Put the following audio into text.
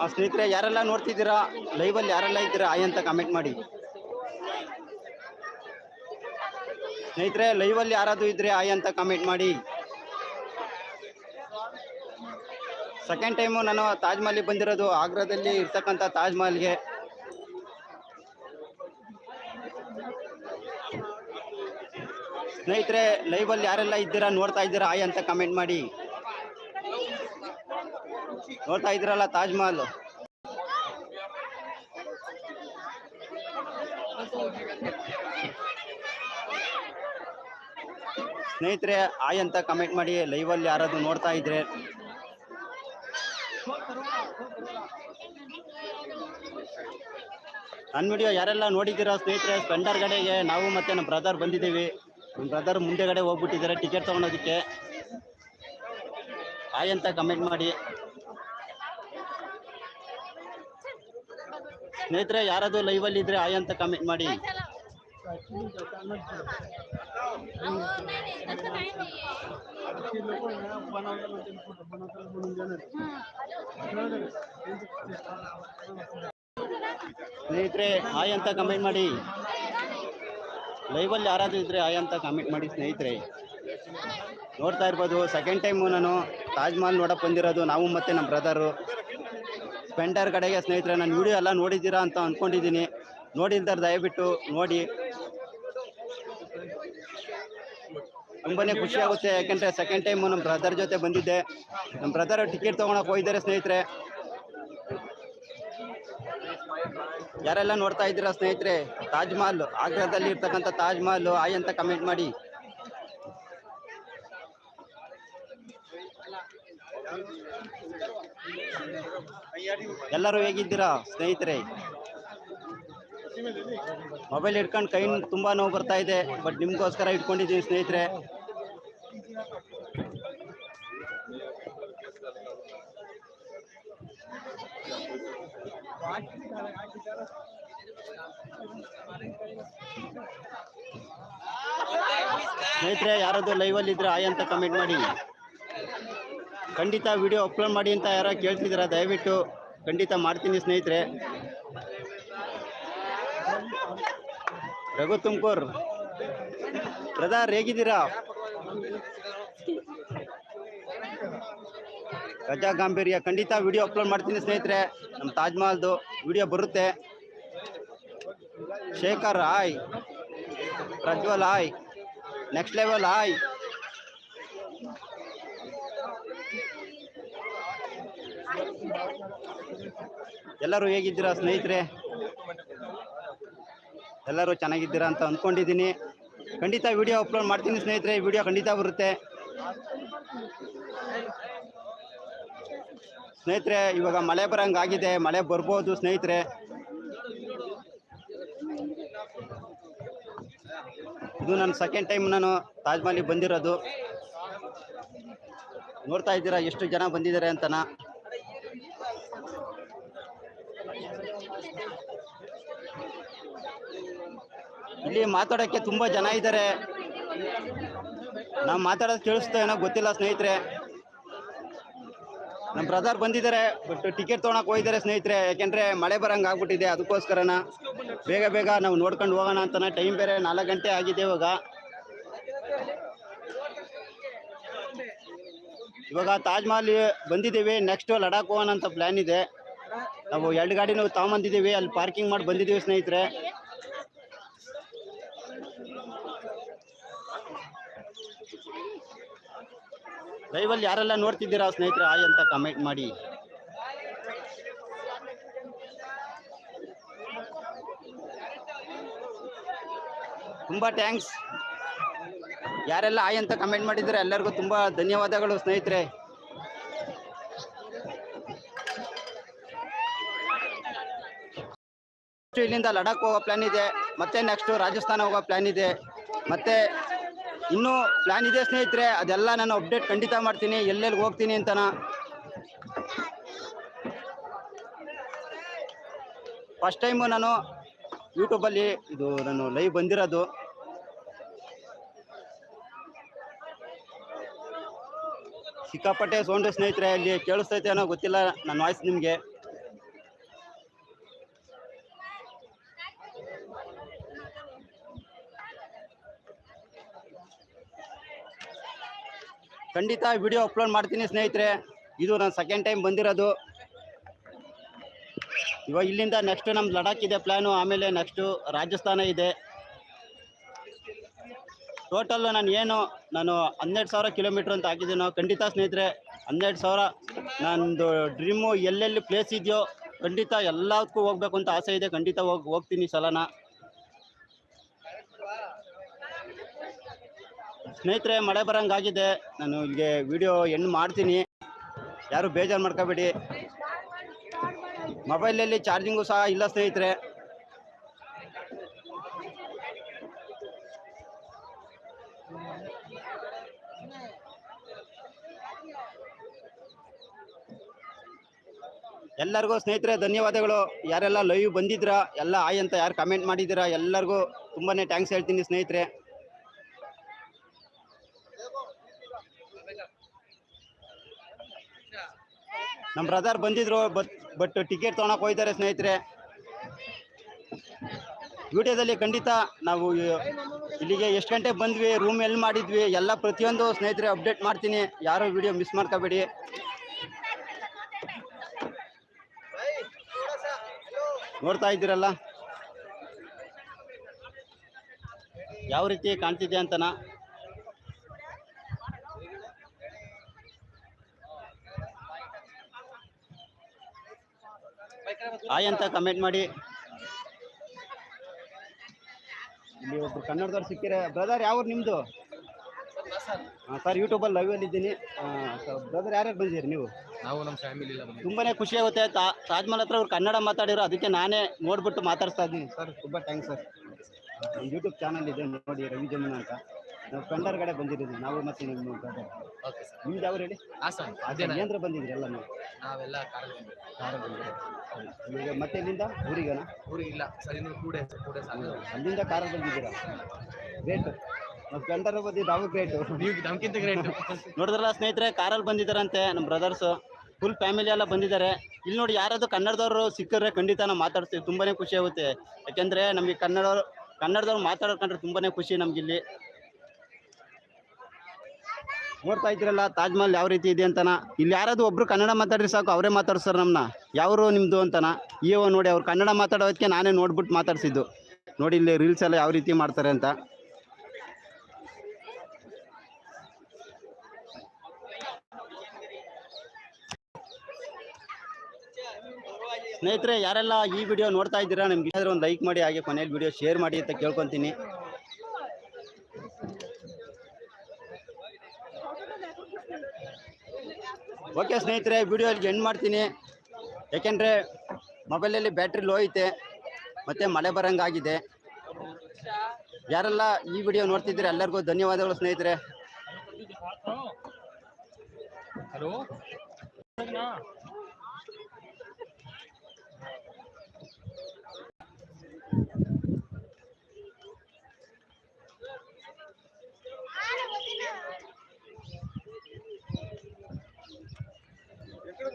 ಆ ಸ್ನೇಹಿತರೆ, ಯಾರೆಲ್ಲ ನೋಡ್ತಿದ್ದೀರಾ? ಲೈವಲ್ಲಿ ಯಾರೆಲ್ಲ ಇದ್ದೀರಾ? ಆಯ್ ಅಂತ ಕಮೆಂಟ್ ಮಾಡಿ. ಸ್ನೇಹಿತರೆ ಲೈವಲ್ಲಿ ಯಾರಾದರೂ ಇದ್ರೆ ಆಯ್ ಅಂತ ಕಮೆಂಟ್ ಮಾಡಿ. ಸೆಕೆಂಡ್ ಟೈಮು ನಾನು ತಾಜ್ ಮಹಲ್ಗೆ ಬಂದಿರೋದು, ಆಗ್ರಾದಲ್ಲಿ ಇರ್ತಕ್ಕಂಥ ತಾಜ್ ಮಹಲ್ಗೆ ಸ್ನೇಹಿತರೆ ಲೈವಲ್ಲಿ ಯಾರೆಲ್ಲ ಇದ್ದೀರಾ, ನೋಡ್ತಾ ಇದ್ದೀರಾ ಆಯ್ ಅಂತ ಕಮೆಂಟ್ ಮಾಡಿ. ನೋಡ್ತಾ ಇದ್ದೀರಲ್ಲ ತಾಜ್ ಮಹಲ್ ಸ್ನೇಹಿತರೆ ಆಯ್ ಅಂತ ಕಮೆಂಟ್ ಮಾಡಿ ಲೈವಲ್ಲಿ ಯಾರಾದ್ರೂ ನೋಡ್ತಾ ಇದ್ರೆ. ನನ್ನ ವಿಡಿಯೋ ಯಾರೆಲ್ಲ ನೋಡಿದ್ದೀರಾ ಸ್ನೇಹಿತರೆ, ಸ್ಪೆಂಡರ್ ಕಡೆಗೆ ನಾವು ಮತ್ತೆ ನಮ್ಮ ಬ್ರದರ್ ಬಂದಿದ್ದೀವಿ. ನಮ್ಮ ಬ್ರದರ್ ಮುಂದೆಗಡೆ ಹೋಗ್ಬಿಟ್ಟಿದ್ದಾರೆ ಟಿಕೆಟ್ ತೊಗೊಳೋದಕ್ಕೆ ಹಾಯ್ ಅಂತ ಕಮೆಂಟ್ ಮಾಡಿ. ಸ್ನೇಹಿತರೆ, ಯಾರಾದರೂ ಲೈವಲ್ಲಿ ಇದ್ರೆ ಹಾಯ್ ಅಂತ ಕಮೆಂಟ್ ಮಾಡಿ. ಸ್ನೇಹಿತರೆ, ಹಾಯ್ ಅಂತ ಕಮೆಂಟ್ ಮಾಡಿ. ಲೈವಲ್ಲಿ ಯಾರಾದರೂ ಇದ್ರೆ ಹಾಯ್ ಅಂತ ಕಮೆಂಟ್ ಮಾಡಿ ಸ್ನೇಹಿತರೆ. ನೋಡ್ತಾ ಇರ್ಬೋದು ಸೆಕೆಂಡ್ ಟೈಮು ನಾನು ತಾಜ್ ಮಹಲ್ ನೋಡಕ್ಕೆ ಬಂದಿರೋದು, ನಾವು ಮತ್ತೆ ನಮ್ಮ ಬ್ರದರು ಸ್ಪೆಂಡರ್ ಕಡೆಗೆ ಸ್ನೇಹಿತರೆ, ನಾನು ವಿಡಿಯೋ ಎಲ್ಲ ನೋಡಿದ್ದೀರಾ ಅಂತ ಅಂದ್ಕೊಂಡಿದ್ದೀನಿ ನೋಡಿಲ್ದಾರೆ ದಯವಿಟ್ಟು ನೋಡಿ. ತುಂಬನೇ ಖುಷಿ ಆಗುತ್ತೆ, ಯಾಕೆಂದ್ರೆ ಸೆಕೆಂಡ್ ಟೈಮು ನಮ್ಮ ಬ್ರದರ್ ಜೊತೆ ಬಂದಿದ್ದೆ. ನಮ್ಮ ಬ್ರದರ್ ಟಿಕೆಟ್ ತೊಗೊಳಕ್ಕೆ ಹೋಗಿದ್ದಾರೆ ಸ್ನೇಹಿತರೆ. ಯಾರೆಲ್ಲ ನೋಡ್ತಾ ಇದ್ದೀರಾ ಸ್ನೇಹಿತರೆ? ತಾಜ್ ಮಹಲ್ ಆಗ್ರಾದಲ್ಲಿ ಇರ್ತಕ್ಕಂಥ ತಾಜ್ ಮಹಲ್, ಆಯ್ ಅಂತ ಕಮೆಂಟ್ ಮಾಡಿ. ಎಲ್ಲರೂ ಹೇಗಿದ್ದೀರಾ ಸ್ನೇಹಿತರೆ? ಮೊಬೈಲ್ ಇಟ್ಕೊಂಡು ಕೈ ತುಂಬಾ ನೋವು ಬರ್ತಾ ಇದೆ ಬಟ್ ನಿಮ್ಗೋಸ್ಕರ ಇಟ್ಕೊಂಡಿದ್ದೀನಿ ಸ್ನೇಹಿತರೆ. ಸ್ನೇಹಿತರೆ, ಯಾರಾದರೂ ಲೈವಲ್ಲಿ ಇದ್ರೆ ಆಯ್ ಅಂತ ಕಮೆಂಟ್ ಮಾಡಿ. ಖಂಡಿತ ವಿಡಿಯೋ ಅಪ್ಲೋಡ್ ಮಾಡಿ ಅಂತ ಯಾರೋ ಕೇಳ್ತಿದ್ದೀರಾ, ದಯವಿಟ್ಟು ಖಂಡಿತ ಮಾಡ್ತೀನಿ ಸ್ನೇಹಿತರೆ. ರಘು ತುಮಕೂರ್, ಬ್ರದರ್ ಹೇಗಿದ್ದೀರಾ? ರಜಾ ಗಾಂಭೀರ್ಯ, ಖಂಡಿತ ವಿಡಿಯೋ ಅಪ್ಲೋಡ್ ಮಾಡ್ತೀನಿ ಸ್ನೇಹಿತರೆ. ನಮ್ಮ ತಾಜ್ ಮಹಲ್ದು ವಿಡಿಯೋ ಬರುತ್ತೆ. ಶೇಖರ್ ಆಯ್ Prajwal, hi. Next level hi. ಎಲ್ಲರೂ ಹೇಗಿದ್ದೀರಾ ಸ್ನೇಹಿತರೆ? ಎಲ್ಲರೂ ಚೆನ್ನಾಗಿದ್ದೀರಾ ಅಂತ ಅಂದ್ಕೊಂಡಿದ್ದೀನಿ. ಖಂಡಿತ ವಿಡಿಯೋ ಅಪ್ಲೋಡ್ ಮಾಡ್ತೀನಿ ಸ್ನೇಹಿತರೆ. ವಿಡಿಯೋ ಖಂಡಿತ ಬರುತ್ತೆ. ಸ್ನೇಹಿತರೆ, ಇವಾಗ ಮಳೆ ಬರಂಗಾಗಿದೆ, ಮಳೆ ಬರ್ಬೋದು ಸ್ನೇಹಿತರೆ. ಇದು ನನ್ನ ಸೆಕೆಂಡ್ ಟೈಮ್ ನಾನು ತಾಜ್ಮಹಲಿಗೆ ಬಂದಿರೋದು. ನೋಡ್ತಾ ಇದ್ದೀರಾ ಎಷ್ಟು ಜನ ಬಂದಿದ್ದಾರೆ ಅಂತನ? ಇಲ್ಲಿ ಮಾತಾಡೋಕ್ಕೆ ತುಂಬ ಜನ ಇದ್ದಾರೆ. ನಾವು ಮಾತಾಡೋದು ಕೇಳಿಸ್ತೇನೋ ಗೊತ್ತಿಲ್ಲ ಸ್ನೇಹಿತರೆ. ನಮ್ಮ ಬ್ರದರ್ ಬಂದಿದ್ದಾರೆ ಬಟ್ ಟಿಕೆಟ್ ತೊಗೊಳಕ್ ಹೋಗಿದ್ದಾರೆ ಸ್ನೇಹಿತರೆ. ಯಾಕೆಂದ್ರೆ ಮಳೆ ಬರಂಗ್ ಆಗ್ಬಿಟ್ಟಿದೆ, ಅದಕ್ಕೋಸ್ಕರನ ಬೇಗ ಬೇಗ ನಾವು ನೋಡ್ಕೊಂಡು ಹೋಗೋಣ ಅಂತಾನೆ ಟೈಮ್ ಬೇರೆ ನಾಲ್ಕು ಗಂಟೆ ಆಗಿದೆ ಇವಾಗ. ಇವಾಗ ತಾಜ್ ಮಹಲ್ ಬಂದಿದ್ದೀವಿ ನೆಕ್ಸ್ಟ್ ಲಡಾಖ್ ಹೋಗೋಣ ಅಂತ ಪ್ಲಾನ್ ಇದೆ. ನಾವು ಎರಡು ಗಾಡಿ ನಾವು ತಗೊಂಬಂದಿದ್ದೀವಿ, ಅಲ್ಲಿ ಪಾರ್ಕಿಂಗ್ ಮಾಡಿ ಬಂದಿದ್ದೀವಿ ಸ್ನೇಹಿತರೆ. ಲೈವಲ್ಲಿ ಯಾರೆಲ್ಲ ನೋಡ್ತಿದ್ದೀರಾ ಸ್ನೇಹಿತರೆ ಆಯ್ ಅಂತ ಕಮೆಂಟ್ ಮಾಡಿ. ತುಂಬಾ ಥ್ಯಾಂಕ್ಸ್ ಯಾರೆಲ್ಲ ಆಯ್ ಅಂತ ಕಮೆಂಟ್ ಮಾಡಿದ್ರೆ ಎಲ್ಲರಿಗೂ ತುಂಬಾ ಧನ್ಯವಾದಗಳು ಸ್ನೇಹಿತರೆ. ಇಲ್ಲಿಂದ ಲಡಾಖ್ ಹೋಗೋ ಪ್ಲಾನ್ ಇದೆ, ಮತ್ತೆ ನೆಕ್ಸ್ಟ್ ರಾಜಸ್ಥಾನ ಹೋಗೋ ಪ್ಲಾನ್ ಇದೆ, ಮತ್ತೆ ಇನ್ನೂ ಪ್ಲಾನ್ ಇದೆ, ಸ್ನೇಹಿತರೆ. ಅದೆಲ್ಲ ನಾನು ಅಪ್ಡೇಟ್ ಖಂಡಿತ ಮಾಡ್ತೀನಿ. ಎಲ್ಲೆಲ್ಲಿ ಹೋಗ್ತೀನಿ ಅಂತನ? ಫಸ್ಟ್ ಟೈಮು ನಾನು ಯೂಟ್ಯೂಬಲ್ಲಿ ಇದು ನಾನು ಲೈವ್ ಬಂದಿರೋದು. ಸಿಕ್ಕಾಪಟ್ಟೆ ಸೌಂಡು ಸ್ನೇಹಿತರೆ ಅಲ್ಲಿ ಕೇಳಿಸ್ತೈತೆ ಅನ್ನೋ ಗೊತ್ತಿಲ್ಲ ನನ್ನ ವಾಯ್ಸ್ ನಿಮಗೆ. ಖಂಡಿತ ವಿಡಿಯೋ ಅಪ್ಲೋಡ್ ಮಾಡ್ತೀನಿ ಸ್ನೇಹಿತರೆ. ಇದು ನಾನು ಸೆಕೆಂಡ್ ಟೈಮ್ ಬಂದಿರೋದು. ಇವಾಗ ಇಲ್ಲಿಂದ ನೆಕ್ಸ್ಟ್ ನಮ್ಮ ಲಡಾಖ್ ಇದೆ ಪ್ಲ್ಯಾನು ಆಮೇಲೆ ನೆಕ್ಸ್ಟು ರಾಜಸ್ಥಾನ ಇದೆ. ಟೋಟಲ್ ನಾನು ಏನು, ನಾನು ಹನ್ನೆರಡು ಸಾವಿರ ಕಿಲೋಮೀಟ್ರ್ ಅಂತ ಹಾಕಿದ್ದೀನೋ. ಖಂಡಿತ ಸ್ನೇಹಿತರೆ, ಹನ್ನೆರಡು ಸಾವಿರ ನಂದು ಡ್ರೀಮು ಎಲ್ಲೆಲ್ಲಿ ಪ್ಲೇಸ್ ಇದೆಯೋ ಖಂಡಿತ ಎಲ್ಲದಕ್ಕೂ ಹೋಗ್ಬೇಕು ಅಂತ ಆಸೆ ಇದೆ. ಖಂಡಿತ ಹೋಗಿ, ಹೋಗ್ತೀನಿ ಸಲನ. ಸ್ನೇಹಿತರೆ, ಮಳೆ ಬರಂಗಾಗಿದೆ. ನಾನು ಇಲ್ಲಿಗೆ ವಿಡಿಯೋ ಎಂಡ್ ಮಾಡ್ತೀನಿ. ಯಾರು ಬೇಜಾರು ಮಾಡ್ಕೋಬೇಡಿ. ಮೊಬೈಲಲ್ಲಿ ಚಾರ್ಜಿಂಗು ಸಹ ಇಲ್ಲ ಸ್ನೇಹಿತರೆ. ಎಲ್ಲರಿಗೂ ಸ್ನೇಹಿತರೆ, ಧನ್ಯವಾದಗಳು. ಯಾರೆಲ್ಲ ಲೈವ್ ಬಂದಿದ್ರಾ ಎಲ್ಲ ಆಯ್ ಅಂತ ಯಾರು ಕಮೆಂಟ್ ಮಾಡಿದ್ದೀರಾ, ಎಲ್ಲರಿಗೂ ತುಂಬಾ ಥ್ಯಾಂಕ್ಸ್ ಹೇಳ್ತೀನಿ ಸ್ನೇಹಿತರೆ. ನಮ್ಮ ಬ್ರದರ್ ಬಂದಿದ್ರು ಬಟ್ ಬಟ್ ಟಿಕೆಟ್ ತೊಗೊಳಕ್ಕೆ ಹೋಯ್ತಾರೆ ಸ್ನೇಹಿತರೆ. ವಿಡಿಯೋದಲ್ಲಿ ಖಂಡಿತ ನಾವು ಇಲ್ಲಿಗೆ ಎಷ್ಟು ಗಂಟೆ ಬಂದ್ವಿ ರೂಮ್ ಎಲ್ಲಿ ಮಾಡಿದ್ವಿ, ಎಲ್ಲ ಪ್ರತಿಯೊಂದು ಸ್ನೇಹಿತರೆ ಅಪ್ಡೇಟ್ ಮಾಡ್ತೀನಿ. ಯಾರು ವಿಡಿಯೋ ಮಿಸ್ ಮಾಡ್ಕೋಬೇಡಿ. ನೋಡ್ತಾ ಇದ್ದೀರಲ್ಲ? ಯಾವ ರೀತಿ ಕಾಣ್ತಿದೆ ಅಂತನಾ? ಆಯ್ ಅಂತ ಕಮೆಂಟ್ ಮಾಡಿ. ಇಲ್ಲಿ ಒಬ್ರು ಕನ್ನಡದವ್ರು ಸಿಕ್ಕಿರ ಬ್ರದರ್ ಯಾವ ನಿಮ್ಮದು ಸರ್ ಯೂಟ್ಯೂಬಲ್ಲಿ ಅಲ್ಲಿ ಇದ್ದೀನಿ. ಬ್ರದರ್ ಯಾರ್ಯಾರು ಬಂದಿದ್ದೀರಿ ನೀವು? ನಾವು ನಮ್ಮ ಫ್ಯಾಮಿಲಿ ತುಂಬಾನೇ ಖುಷಿ ಆಗುತ್ತೆ. ತಾ- ತಾಜ್ಮಹಲ್ ಹತ್ರ ಅವ್ರು ಕನ್ನಡ ಮಾತಾಡಿರೋ ಅದಕ್ಕೆ ನಾನೇ ನೋಡ್ಬಿಟ್ಟು ಮಾತಾಡ್ಸ್ತಾ ಇದ್ದೀನಿ. ಸರ್ ತುಂಬಾ ಥ್ಯಾಂಕ್ಸ್ ಸರ್ ಯೂಟ್ಯೂಬ್ ಚಾನಲ್ ಇದೆ ನೋಡಿ ರವಿ ಜಮೀನ್ ಅಂತ. ನಾವು ಫ್ರೆಂಡರ್ ಕಡೆ ಬಂದಿದ್ದೀವಿ. ನಾವು ಮತ್ತೆ ನಿಮ್ಮ ಬ್ರದರ್ ಓಕೆ ಸರ್ ನಿಮ್ದು ಯಾವ ಹೇಳಿ? ಹಾಸನ್ ಅದೇನಾ ಏನ್ರ ಬಂದಿದ್ರಿ ಎಲ್ಲ ನೀವು? ನಾವೆಲ್ಲ ಕಾರಲ್ಲಿ ಬಂದಿದ್ದೀವಿ. ಕಾರಲ್ಲಿ ಬಂದಿದ್ದೀರಿ. ಈಗ ಮತ್ತೆ ಇಲ್ಲಿಂದ ಊರಿಗೇನಾ? ಊರಿಗೆ ಇಲ್ಲ ಸರ್ ಇನ್ನು ಟೂ ಡೇಸ್ ಟೂ ಡೇಸ್ ಆಗಿದೆ ಅಲ್ಲಿಂದ ಕಾರಲ್ಲಿ ಬಂದಿದ್ದೀರಾ? ಗ್ರೇಟ್ ನಾವು ಫ್ರೆಂಡರ್ ಬಂದಿದ್ದು ನಾವು ಗ್ರೇಟು ನೀವು ನಮ್ಗಿಂತ ಗ್ರೇಟ್ ನೋಡಿದ್ರಲ್ಲ ಸ್ನೇಹಿತರೆ ಕಾರಲ್ಲಿ ಬಂದಿದ್ದಾರಂತೆ ನಮ್ಮ ಬ್ರದರ್ಸ್ ಫುಲ್ ಫ್ಯಾಮಿಲಿ ಎಲ್ಲ ಬಂದಿದ್ದಾರೆ. ಇಲ್ಲಿ ನೋಡಿ ಯಾರಾದ್ರೂ ಕನ್ನಡದವರು ಸಿಕ್ಕರೆ ಖಂಡಿತ ನಾವು ಮಾತಾಡ್ತೀವಿ. ತುಂಬಾನೇ ಖುಷಿ ಆಗುತ್ತೆ. ಯಾಕೆಂದ್ರೆ ನಮಗೆ ಕನ್ನಡದವ್ರು ಕನ್ನಡದವ್ರು ಮಾತಾಡ್ಕೊಂಡ್ರೆ ತುಂಬಾನೇ ಖುಷಿ ನಮ್ಗೆ ಇಲ್ಲಿ ನೋಡ್ತಾ ಇದ್ರಲ್ಲ ತಾಜ್ ಮಹಲ್ ಯಾವ ರೀತಿ ಇದೆ ಅಂತನ? ಇಲ್ಲಿ ಯಾರಾದ್ರೂ ಒಬ್ರು ಕನ್ನಡ ಮಾತಾಡ್ರಿ ಸಾಕು, ಅವರೇ ಮಾತಾಡ್ಸ್ತಾರೆ ನಮ್ಮನ್ನ ಯಾರು ನಿಮ್ದು ಅಂತನ? ಇವ ನೋಡಿ, ಅವ್ರು ಕನ್ನಡ ಮಾತಾಡೋದಕ್ಕೆ ನಾನೇ ನೋಡ್ಬಿಟ್ಟು ಮಾತಾಡ್ಸಿದ್ದು. ನೋಡಿ, ಇಲ್ಲಿ ರೀಲ್ಸ್ ಎಲ್ಲ ಯಾವ ರೀತಿ ಮಾಡ್ತಾರೆ ಅಂತ. ಸ್ನೇಹಿತರೆ, ಯಾರೆಲ್ಲ ಈ ವಿಡಿಯೋ ನೋಡ್ತಾ ಇದ್ದೀರಾ, ನಿಮ್ಗೆ ಏನಾದರೂ ಒಂದು ಲೈಕ್ ಮಾಡಿ, ಹಾಗೆ ಕೊನೆಯಲ್ಲಿ ವಿಡಿಯೋ ಶೇರ್ ಮಾಡಿ ಅಂತ ಕೇಳ್ಕೊತೀನಿ. ಓಕೆ ಸ್ನೇಹಿತರೆ ವಿಡಿಯೋ ಅಲ್ಲಿ ಎಂಡ್ ಮಾಡ್ತೀನಿ. ಯಾಕೆಂದ್ರೆ ಮೊಬೈಲಲ್ಲಿ ಬ್ಯಾಟ್ರಿ ಲೋ ಐತೆ, ಮತ್ತೆ ಮಳೆ ಬರಂಗಾಗಿದೆ. ಯಾರೆಲ್ಲ ಈ ವಿಡಿಯೋ ನೋಡ್ತಿದ್ರೆ ಎಲ್ಲರಿಗೂ ಧನ್ಯವಾದಗಳು ಸ್ನೇಹಿತರೆ. ಹಲೋ